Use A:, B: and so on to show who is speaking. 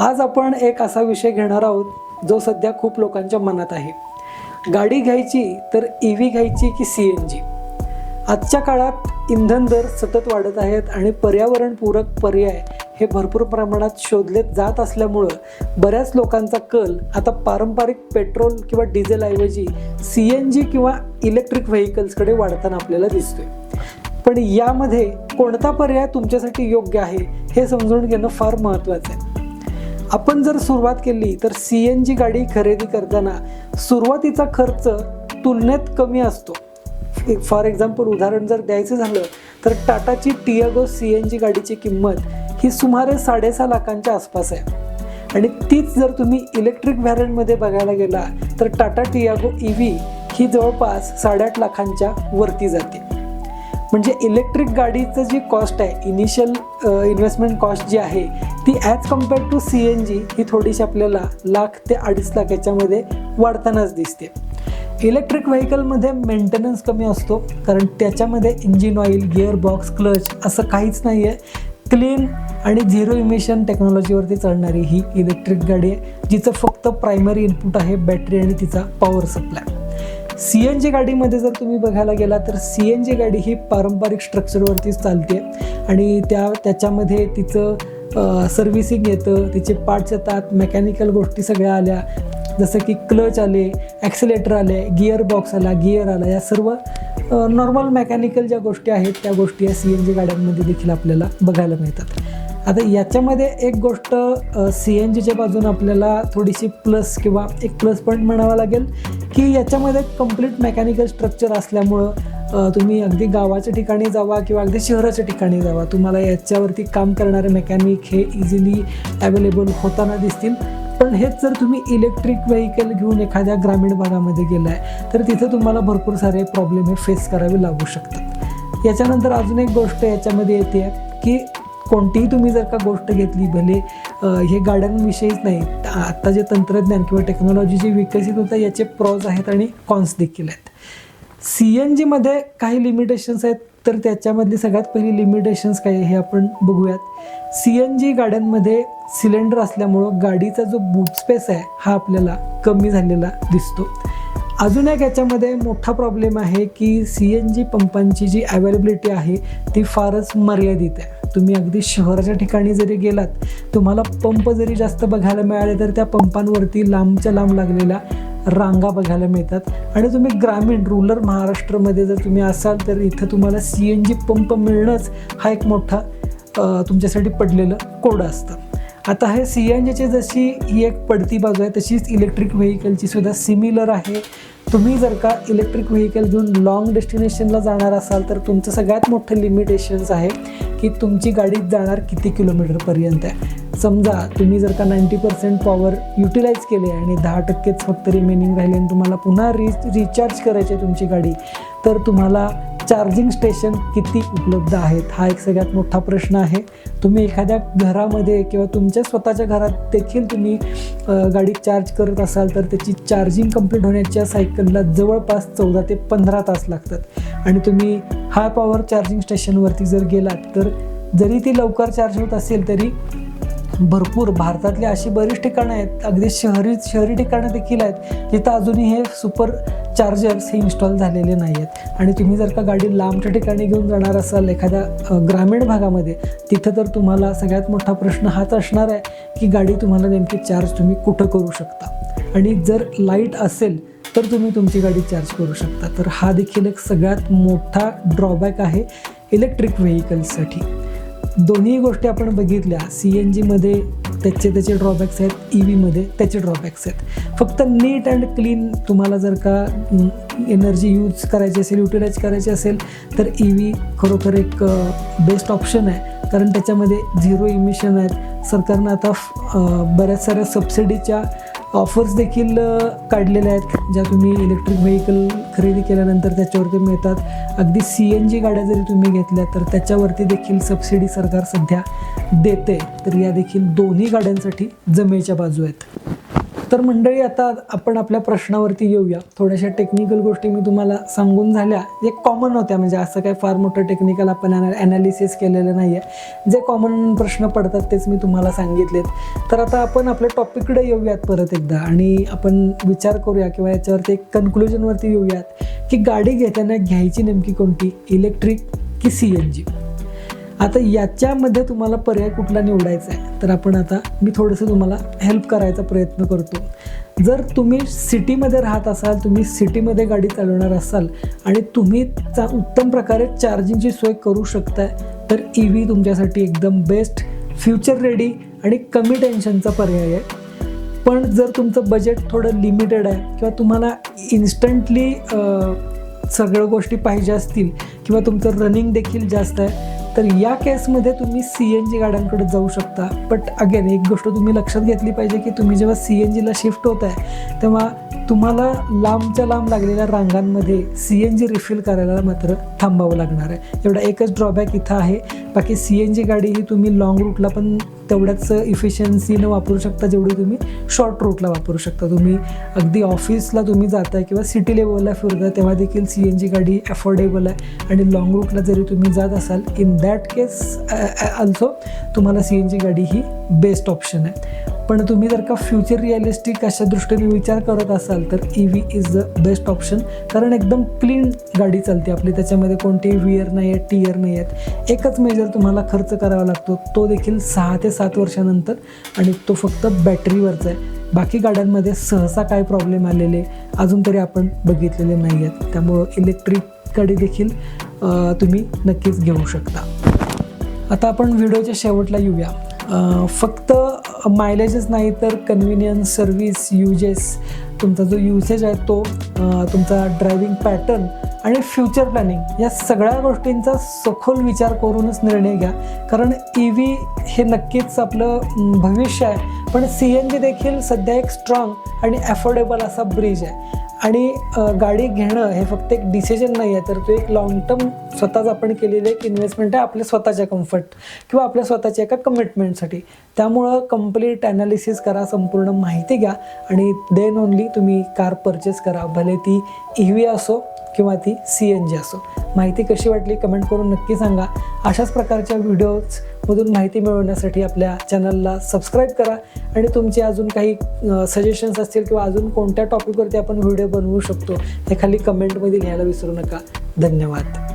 A: आज आपण एक असा विषय घेणार आहोत जो सध्या खूप लोकांच्या मनात आहे. गाडी घ्यायची तर ई व्ही घ्यायची की सी एन जी आजच्या काळात इंधन दर सतत वाढत आहेत आणि पर्यावरणपूरक पर्याय हे भरपूर प्रमाणात शोधले जात असल्यामुळं बऱ्याच लोकांचा कल आता पारंपरिक पेट्रोल किंवा डिझेलऐवजी सी एन जी किंवा इलेक्ट्रिक व्हेकल्सकडे वाढताना आपल्याला दिसतोय. पण यामध्ये कोणता पर्याय तुमच्यासाठी योग्य आहे हे समजून घेणं फार महत्त्वाचं आहे. आपण जर सुरुवात केली तर सी एन जी गाडी खरेदी करताना सुरुवातीचा खर्च तुलनेत कमी असतो. फॉर एक्झाम्पल उदाहरण जर द्यायचं झालं तर टाटाची टियागो सी एन जी गाडीची किंमत ही सुमारे साडेसहा लाखांच्या आसपास आहे. आणि तीच जर तुम्ही इलेक्ट्रिक व्हॅरियंटमध्ये बघायला गेला तर टाटा टियागो ई व्ही ही जवळपास साडेआठ लाखांच्या वरती जाते. म्हणजे इलेक्ट्रिक गाडीचं जी कॉस्ट आहे इनिशियल इन्व्हेस्टमेंट कॉस्ट जी आहे ती as compare to C N G ही थोडीशी आपल्याला लाख ते अडीच लाख याच्यामध्ये वाढतानाच दिसते. इलेक्ट्रिक व्हेकलमध्ये मेंटेनन्स कमी असतो कारण त्याच्यामध्ये engine oil gear box clutch असं काहीच नाही आहे क्लीन आणि झिरो इमिशन टेक्नॉलॉजीवरती चालणारी ही इलेक्ट्रिक गाडी आहे जिचं फक्त प्रायमरी इनपुट आहे बॅटरी आणि तिचा power supply C N G गाडीमध्ये जर तुम्ही बघायला गेला तर सी एन जी गाडी ही पारंपरिक स्ट्रक्चरवरतीच चालते. आणि त्या त्याच्यामध्ये तिचं सर्व्हिसिंग येतं तिचे पार्ट्स येतात मेकॅनिकल गोष्टी सगळ्या आल्या. जसं की क्लच आले ॲक्सिलेटर आले गिअर बॉक्स आला गिअर आला या सर्व नॉर्मल मेकॅनिकल ज्या गोष्टी आहेत त्या गोष्टी या सी एन जी गाड्यांमध्ये देखील आपल्याला बघायला मिळतात. आता याच्यामध्ये एक गोष्ट सी एन जीच्या बाजून आपल्याला थोडीशी प्लस किंवा एक प्लस पॉईंट म्हणावा लागेल. की याच्यामध्ये कंप्लीट मेकॅनिकल स्ट्रक्चर असल्यामुळं तुम्ही अगदी गावाच्या ठिकाणी जावा किंवा अगदी शहराच्या ठिकाणी जावा. तुम्हाला याच्यावरती काम करणारे मेकॅनिक हे इझिली अवेलेबल होताना दिसतील. पण हेच जर तुम्ही इलेक्ट्रिक व्हेकल घेऊन एखाद्या ग्रामीण भागामध्ये गेलाय तर तिथं तुम्हाला भरपूर सारे प्रॉब्लेम हे फेस करावे लागू शकतात. याच्यानंतर अजून एक गोष्ट याच्यामध्ये येते की कोणतीही तुम्ही जर का गोष्ट घेतली भले हे गाड्यांविषयीच नाही आत्ता जे तंत्रज्ञान किंवा टेक्नॉलॉजी जी विकसित होतं याचे प्रॉज आहेत आणि कॉन्स देखील आहेत. सी एन जीमध्ये काही लिमिटेशन्स आहेत तर त्याच्यामधली सगळ्यात पहिली लिमिटेशन्स काय आहे हे आपण बघूयात. सी एन जी गाड्यांमध्ये सिलेंडर असल्यामुळं गाडीचा जो बूट स्पेस आहे हा आपल्याला कमी झालेला दिसतो. अजून एक याच्यामध्ये मोठा प्रॉब्लेम आहे की सी एन जी पंपांची जी अवेलेबिलिटी आहे ती फारच मर्यादित आहे. तुम्ही अगदी शहराच्या ठिकाणी जरी गेलात तुम्हाला पंप जरी जास्त बघायला मिळाले तर त्या पंपांवरती लांबच्या लांब लागलेल्या रांगा बघायला मिळतात. आणि तुम्ही ग्रामीण रुरल महाराष्ट्रामध्ये जर तुम्ही असाल तर इथं तुम्हाला सी एन जी पंप मिळणंच हा एक मोठा तुमच्यासाठी पडलेलं कोडं असतं. आता हे सी एन जीची जशी ही एक पडती बाजू आहे तशीच इलेक्ट्रिक व्हेकलची सुद्धा सिमिलर आहे. तुम्ही जर का इलेक्ट्रिक व्हेकल घेऊन लॉंग डेस्टिनेशनला जाणार असाल तर तुमचं सगळ्यात मोठं लिमिटेशन्स आहे की तुमची गाडी जाणार किती किलोमीटरपर्यंत आहे. समजा तुम्ही जर का नाईंटी पर्सेंट पॉवर युटिलाइज केले आणि दहा टक्केच फक्त रिमेनिंग राहिले आणि तुम्हाला पुन्हा रि रिचार्ज करायची आहे तुमची गाडी तर तुम्हाला चार्जिंग स्टेशन किती उपलब्ध आहेत? हा एक सगळ्यात मोठा प्रश्न आहे. तुम्ही एखाद्या घरामध्ये किंवा तुमच्या स्वतःच्या घरात देखील तुम्ही गाडी चार्ज करत असाल तर त्याची चार्जिंग कंप्लीट होण्याच्या सायकलला जवळपास चौदा ते पंधरा तास लागतात. आणि तुम्ही हाय पॉवर चार्जिंग स्टेशनवरती जर गेलात तर जरी ती लवकर चार्ज होत असेल तरी भरपूर भारतातली अशी बरीच ठिकाणं आहेत. अगदी शहरी शहरी ठिकाणं देखील आहेत. जिथं अजूनही हे सुपर चार्जर्स हे इन्स्टॉल झालेले नाही आहेत आणि तुम्ही जर का गाडी लांबच्या ठिकाणी घेऊन जाणार असाल एखाद्या ग्रामीण भागामध्ये तिथं तर तुम्हाला सगळ्यात मोठा प्रश्न हाच असणार आहे की गाडी तुम्हाला नेमकी चार्ज तुम्ही कुठं करू शकता. आणि जर लाइट असेल तर तुम्ही तुमची गाडी चार्ज करू शकता. तर हा देखील एक सगळ्यात मोठा ड्रॉबॅक आहे इलेक्ट्रिक व्हेकल्ससाठी दोन्ही गोष्टी आपण बघितल्या. सी एन जीमध्ये त्याचे त्याचे ड्रॉबॅक्स आहेत ई व्हीमध्ये त्याचे ड्रॉबॅक्स आहेत. फक्त नीट अँड क्लीन तुम्हाला जर का एनर्जी यूज करायची असेल युटिलाइज करायची असेल तर ई व्ही खरोखर एक बेस्ट ऑप्शन आहे. कारण त्याच्यामध्ये झिरो इमिशन आहेत. सरकारनं आता बऱ्याच साऱ्या सबसिडीच्या ऑफर्स देखील काढलेल्या आहेत ज्या तुम्ही इलेक्ट्रिक व्हेकल खरेदी केल्यानंतर त्याच्यावरती मिळतात. अगदी सी एन जी गाड्या जरी तुम्ही घेतल्या तर त्याच्यावरती देखील सबसिडी सरकार सध्या देते तर या देखील दोन्ही गाड्यांसाठी जमेच्या बाजू आहेत. तर मंडळी आता आपण आपल्या प्रश्नावरती येऊया. थोड्याशा टेक्निकल गोष्टी मी तुम्हाला सांगून झाल्या जे कॉमन होत्या. म्हणजे असं काही फार मोठं टेक्निकल आपण ॲनालिसिस केलेलं नाही आहे जे कॉमन प्रश्न पडतात तेच मी तुम्हाला सांगितलेत. तर आता आपण आपल्या टॉपिककडे येऊयात परत एकदा. आणि आपण विचार करूया किंवा याच्यावरती एक कन्क्लुजनवरती येऊयात की गाडी घेताना घ्यायची नेमकी कोणती? इलेक्ट्रिक की सी एन जी आता याच्यामध्ये तुम्हाला पर्याय कुठला निवडायचा आहे? तर आपण आता मी थोडंसं तुम्हाला हेल्प करायचा प्रयत्न करतो. जर तुम्ही सिटीमध्ये राहत असाल तुम्ही सिटीमध्ये गाडी चालवणार असाल आणि तुम्ही चा उत्तम प्रकारे चार्जिंगची सोय करू शकताय तर ई व्ही तुमच्यासाठी एकदम बेस्ट फ्युचर रेडी आणि कमी टेन्शनचा पर्याय आहे. पण जर तुमचं बजेट थोडं लिमिटेड आहे किंवा तुम्हाला इन्स्टंटली सगळ्या गोष्टी पाहिजे असतील किंवा तुमचं रनिंग देखील जास्त आहे तर या केसमध्ये तुम्ही सी एन जी गाड्यांकडे जाऊ शकता. बट अगेन एक गोष्ट तुम्ही लक्षात घेतली पाहिजे की तुम्ही जेव्हा सी एन जीला शिफ्ट होत आहे तेव्हा तुम्हाला लांबच्या लांब लागलेल्या रांगांमध्ये सी एन जी रिफिल करायला मात्र थांबावं लागणार आहे. एवढा एकच ड्रॉबॅक इथं आहे. बाकी सी एन जी गाडी ही तुम्ही लाँग रूटला पण तेवढ्याच इफिशियन्सीनं वापरू शकता जेवढी तुम्ही शॉर्ट रूटला वापरू शकता. तुम्ही अगदी ऑफिसला तुम्ही जाताय किंवा सिटी लेवलला फिरता तेव्हा देखील सी एन जी गाडी अफोर्डेबल आहे. आणि लाँग रूटला जरी तुम्ही जात असाल इन दॅट केस ऑल्सो तुम्हाला सी एन जी गाडी ही बेस्ट ऑप्शन आहे. पण तुम्ही जर का फ्युचर रिअलिस्टिक अशा दृष्टीने विचार करत असाल तर E V is the best option कारण एकदम क्लीन गाडी चालते आपली. त्याच्यामध्ये कोणतेही वियर नाही आहेत टीयर नाही आहेत. एकच मेजर तुम्हाला खर्च करावा लागतो. तो देखील सहा ते सात वर्षानंतर आणि तो फक्त बॅटरीवरचा आहे. बाकी गाड्यांमध्ये सहसा काय प्रॉब्लेम आलेले अजून तरी आपण बघितलेले नाही आहेत. त्यामुळं इलेक्ट्रिक गाडी देखील तुम्ही नक्कीच घेऊ शकता. आता आपण व्हिडिओच्या शेवटला येऊया. फक्त मायलेजच नाही तर कन्व्हिनियन्स सर्व्हिस युजेस तुमचा जो युसेज आहे तो तुमचा ड्रायव्हिंग पॅटर्न आणि फ्युचर प्लॅनिंग या सगळ्या गोष्टींचा सखोल विचार करूनच निर्णय घ्या. कारण ई व्ही हे नक्कीच आपलं भविष्य आहे. पण सी एन जी देखील सध्या एक स्ट्रॉंग आणि अफोर्डेबल असा ब्रिज आहे. आणि गाडी घेणं हे फक्त एक डिसिजन नाही आहे तर तो एक लॉंग टर्म स्वतःच आपण केलेली एक इन्व्हेस्टमेंट आहे आपल्या स्वतःच्या कम्फर्ट किंवा आपल्या स्वतःच्या एका कमिटमेंटसाठी त्यामुळं कंप्लीट ॲनालिसिस करा संपूर्ण माहिती घ्या आणि देन ओनली तुम्ही कार परचेस करा. भले ती ई व्ही असो किंवा ती सी एन जी असो. माहिती कशी वाटली कमेंट करून नक्की सांगा. अशाच प्रकारच्या व्हिडिओजमधून माहिती मिळवण्यासाठी आपल्या चॅनलला सबस्क्राईब करा. आणि तुमचे अजून काही सजेशन्स असतील किंवा अजून कोणत्या टॉपिकवरती आपण व्हिडिओ बनवू शकतो हे खाली कमेंटमध्ये लिहायला विसरू नका. धन्यवाद.